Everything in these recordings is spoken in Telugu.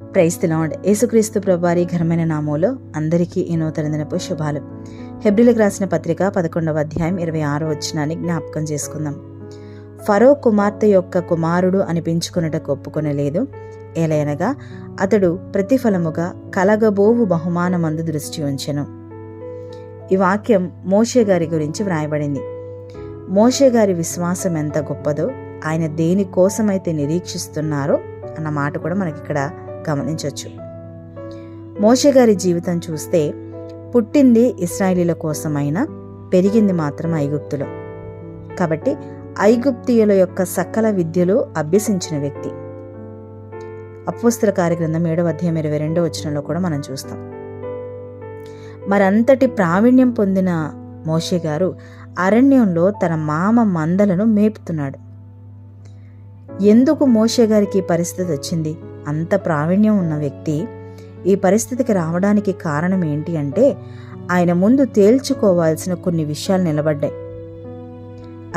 క్రైస్తలాడ్ యేసుక్రీస్తు ప్రభువారి ఘనమైన నామంలో అందరికీ ఈ నూతన దినపు శుభాలు. హెబ్రిలకు రాసిన పత్రిక పదకొండవ అధ్యాయం ఇరవై ఆరో వచ్చినాన్ని జ్ఞాపకం చేసుకుందాం. ఫరో కుమార్తె యొక్క కుమారుడు అనిపించుకున్నటకు ఒప్పుకొనలేదు. ఏలయనగా అతడు ప్రతిఫలముగా కలగబోవు బహుమానమందు దృష్టి ఉంచెను. ఈ వాక్యం మోషే గారి గురించి వ్రాయబడింది. మోషే గారి విశ్వాసం ఎంత గొప్పదో ఆయన దేని కోసమైతే నిరీక్షిస్తున్నారో అన్న మాట కూడా మనకి ఇక్కడ గమనించవచ్చు మోషే గారి జీవితం చూస్తే పుట్టింది ఇస్రాయిలీల కోసమైనా పెరిగింది మాత్రం ఐగుప్తులో. కాబట్టి ఐగుప్తియుల యొక్క సకల విద్యలు అభ్యసించిన వ్యక్తి. అపోస్తల కార్యగ్రంథం ఏడవ అధ్యాయం ఇరవై రెండో వచనంలో కూడా మనం చూస్తాం. మరంతటి ప్రావీణ్యం పొందిన మోషే గారు అరణ్యంలో తన మామ మందలను మేపుతున్నాడు. ఎందుకు మోషే గారికి పరిస్థితి వచ్చింది? అంత ప్రావీణ్యం ఉన్న వ్యక్తి ఈ పరిస్థితికి రావడానికి కారణం ఏంటి అంటే ఆయన ముందు తేల్చుకోవాల్సిన కొన్ని విషయాలు నిలబడ్డాయి.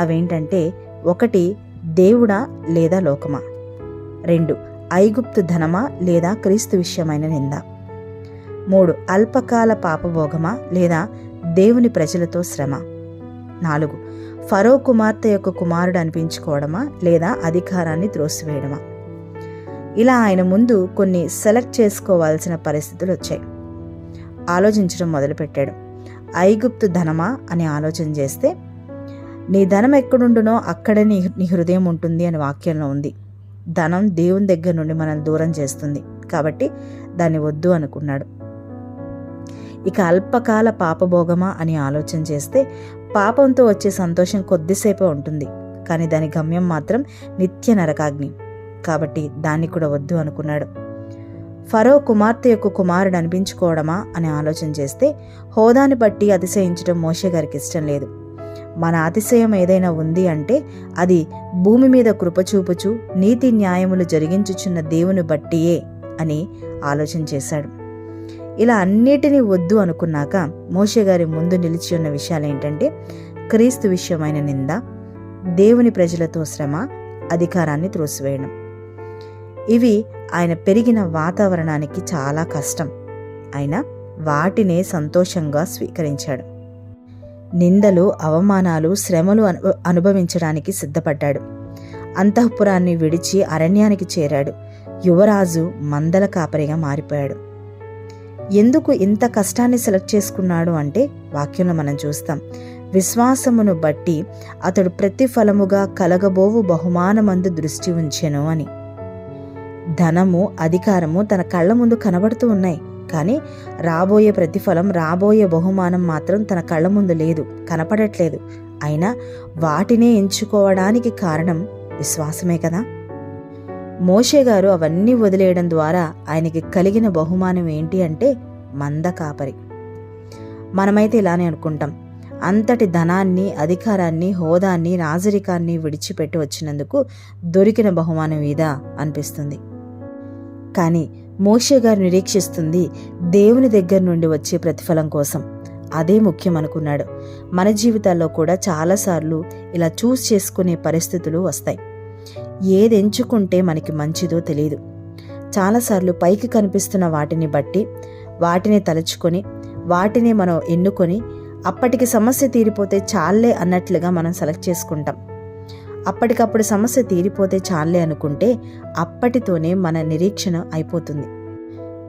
అవేంటంటే ఒకటి దేవుడా లేదా లోకమా? రెండు ఐగుప్తు ధనమా లేదా క్రీస్తు విషయమైన నింద? మూడు అల్పకాల పాపభోగమా లేదా దేవుని ప్రజలతో శ్రమ? నాలుగు ఫరో కుమార్తె యొక్క కుమారుడు అనిపించుకోవడమా లేదా అధికారాన్ని త్రోసివేయడమా? ఇలా ఆయన ముందు కొన్ని సెలెక్ట్ చేసుకోవాల్సిన పరిస్థితులు వచ్చాయి. ఆలోచించడం మొదలుపెట్టాడు. ఐగుప్తు ధనమా అని ఆలోచన చేస్తే నీ ధనం ఎక్కడుండునో అక్కడే నీ నీ హృదయం ఉంటుంది అని వాక్యంలో ఉంది. ధనం దేవుని దగ్గర నుండి మనల్ని దూరం చేస్తుంది. కాబట్టి దాన్ని వద్దు అనుకున్నాడు. ఇక అల్పకాల పాపభోగమా అని ఆలోచన చేస్తే పాపంతో వచ్చే సంతోషం కొద్దిసేపే ఉంటుంది. కానీ దాని గమ్యం మాత్రం నిత్య నరకాగ్ని. కాబట్టి దాన్ని కూడా వద్దు అనుకున్నాడు. ఫరో కుమార్తె యొక్క కుమారుడు అనిపించుకోవడమా అని ఆలోచన చేస్తే హోదాని బట్టి అతిశయించడం మోషే గారికి ఇష్టం లేదు. మన అతిశయం ఏదైనా ఉంది అంటే అది భూమి మీద కృపచూపుచు నీతి న్యాయములు జరిగించుచున్న దేవుని బట్టియే అని ఆలోచన చేశాడు. ఇలా అన్నిటినీ వద్దు అనుకున్నాక మోషే గారి ముందు నిలిచి ఉన్న విషయాలు ఏంటంటే క్రీస్తు విషయమైన నింద దేవుని ప్రజలతో శ్రమ అధికారాన్ని త్రోసివేయడం. ఇవి ఆయన పెరిగిన వాతావరణానికి చాలా కష్టం. అయినా వాటినే సంతోషంగా స్వీకరించాడు. నిందలు అవమానాలు శ్రమలు అను అనుభవించడానికి సిద్ధపడ్డాడు. అంతఃపురాన్ని విడిచి అరణ్యానికి చేరాడు. యువరాజు మందల కాపరిగా మారిపోయాడు. ఎందుకు ఇంత కష్టాన్ని సెలెక్ట్ చేసుకున్నాడు అంటే వాక్యంలో మనం చూస్తాం. విశ్వాసమును బట్టి అతడు ప్రతిఫలముగా కలగబోవు బహుమానమందు దృష్టి ఉంచెను అని. ధనము అధికారము తన కళ్ళ ముందు కనబడుతూ ఉన్నాయి. కానీ రాబోయే ప్రతిఫలం రాబోయే బహుమానం మాత్రం తన కళ్ళ ముందు లేదు కనపడట్లేదు. అయినా వాటినే ఎంచుకోవడానికి కారణం విశ్వాసమే కదా? మోషే గారు అవన్నీ వదిలేయడం ద్వారా ఆయనకి కలిగిన బహుమానం ఏంటి అంటే మంద కాపరి. మనమైతే ఇలానే అనుకుంటాం. అంతటి ధనాన్ని అధికారాన్ని హోదాన్ని రాజరికాన్ని విడిచిపెట్టి వచ్చినందుకు దొరికిన బహుమానం ఇదా అనిపిస్తుంది. కానీ మోషే గారు నిరీక్షిస్తుంది దేవుని దగ్గర నుండి వచ్చే ప్రతిఫలం కోసం. అదే ముఖ్యం అనుకున్నాడు. మన జీవితాల్లో కూడా చాలాసార్లు ఇలా చూస్ చేసుకునే పరిస్థితులు వస్తాయి. ఏది ఎంచుకుంటే మనకి మంచిదో తెలియదు చాలాసార్లు పైకి కనిపిస్తున్న వాటిని బట్టి వాటిని తలుచుకొని వాటిని మనం ఎన్నుకొని అప్పటికి సమస్య తీరిపోతే చాలే అన్నట్లుగా మనం సెలెక్ట్ చేసుకుంటాం. అప్పటికప్పుడు సమస్య తీరిపోతే చాలే అనుకుంటే అప్పటితోనే మన నిరీక్షణ అయిపోతుంది.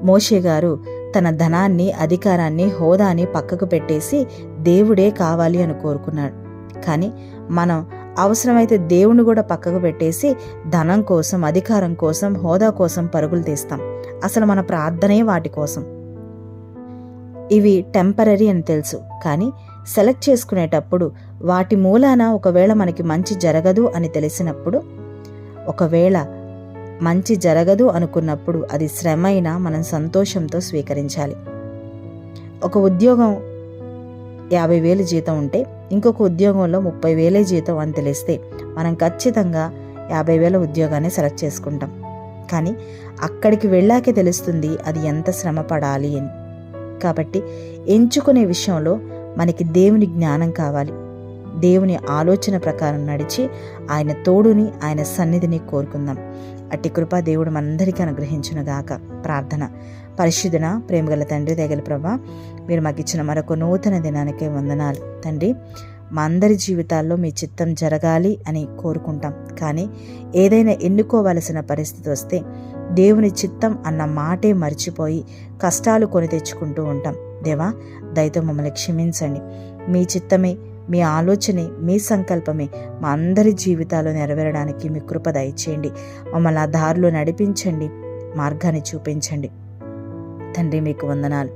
మోషే గారు తన ధనాన్ని అధికారాన్ని హోదాని పక్కకు పెట్టేసి దేవుడే కావాలి అని కోరుకున్నాడు. కానీ మనం అవసరమైతే దేవుని కూడా పక్కకు పెట్టేసి ధనం కోసం అధికారం కోసం హోదా కోసం పరుగులు తీస్తాం. అసలు మన ప్రార్థనే వాటి కోసం. ఇవి టెంపరీ అని తెలుసు. కానీ సెలెక్ట్ చేసుకునేటప్పుడు వాటి మూలాన ఒకవేళ మనకి మంచి జరగదు అని తెలిసినప్పుడు ఒకవేళ మంచి జరగదు అనుకున్నప్పుడు అది శ్రమ అయినా మనం సంతోషంతో స్వీకరించాలి. ఒక ఉద్యోగం యాభై వేలు జీతం ఉంటే ఇంకొక ఉద్యోగంలో ముప్పై వేలే జీతం అని తెలిస్తే మనం ఖచ్చితంగా యాభై వేల ఉద్యోగాన్ని సెలెక్ట్ చేసుకుంటాం. కానీ అక్కడికి వెళ్ళాకే తెలుస్తుంది అది ఎంత శ్రమ పడాలి అని. కాబట్టి ఎంచుకునే విషయంలో మనకి దేవుని జ్ఞానం కావాలి. దేవుని ఆలోచన ప్రకారం నడిచి ఆయన తోడుని ఆయన సన్నిధిని కోరుకుందాం. అట్టి కృప దేవుడు మనందరికీ అనుగ్రహించునుగాక ప్రార్థన. పరిశుద్ధన ప్రేమగల తండ్రి దగల ప్రభా మీరు మాకు ఇచ్చిన మరొక నూతన దినానికే వందనాలు. తండ్రి మా అందరి జీవితాల్లో మీ చిత్తం జరగాలి అని కోరుకుంటాం. కానీ ఏదైనా ఎన్నుకోవలసిన పరిస్థితి వస్తే దేవుని చిత్తం అన్న మాటే మర్చిపోయి కష్టాలు కొని తెచ్చుకుంటూ ఉంటాం. దేవా దయతో మమ్మల్ని క్షమించండి. మీ చిత్తమే మీ ఆలోచనే మీ సంకల్పమే మా అందరి జీవితాలు నెరవేరడానికి మీ కృప దయచేయండి. మమ్మల్ని ఆ దారిలో నడిపించండి మార్గాన్ని చూపించండి. తండ్రి మీకు వందనాలు.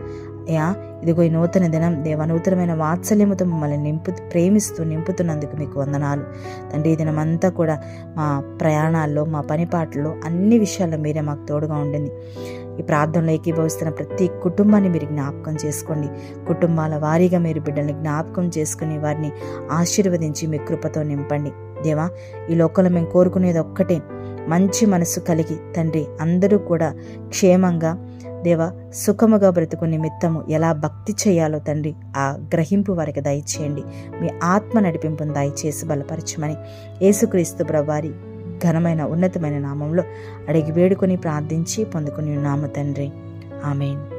యా ఇదిగో ఈ నూతన దినం. దేవ నూతనమైన వాత్సల్యముతో మమ్మల్ని నింపు ప్రేమిస్తూ నింపుతున్నందుకు మీకు వందనాలు. తండ్రి ఈ దినమంతా కూడా మా ప్రయాణాల్లో మా పనిపాట్లలో అన్ని విషయాల్లో మీరే మాకు తోడుగా ఉండింది ఈ ప్రార్థనలో ఏకీభవిస్తున్న ప్రతి కుటుంబాన్ని మీరు జ్ఞాపకం చేసుకోండి. కుటుంబాల వారీగా మీరు బిడ్డల్ని జ్ఞాపకం చేసుకుని వారిని ఆశీర్వదించి మీ కృపతో నింపండి. దేవా ఈ లోకంలో మేము కోరుకునేది ఒక్కటే మంచి మనసు కలిగి తండ్రి అందరూ కూడా క్షేమంగా దేవ సుఖముగా బ్రతుకు నిమిత్తము ఎలా భక్తి చేయాలో తండ్రి ఆ గ్రహింపు వారికి దయచేయండి. మీ ఆత్మ నడిపింపును దయచేసి బలపరచమని యేసుక్రీస్తు ప్రభారి ఘనమైన ఉన్నతమైన నామంలో అడిగి వేడుకొని ప్రార్థించి పొందుకుని ఉన్నాము తండ్రి. ఆమెన్.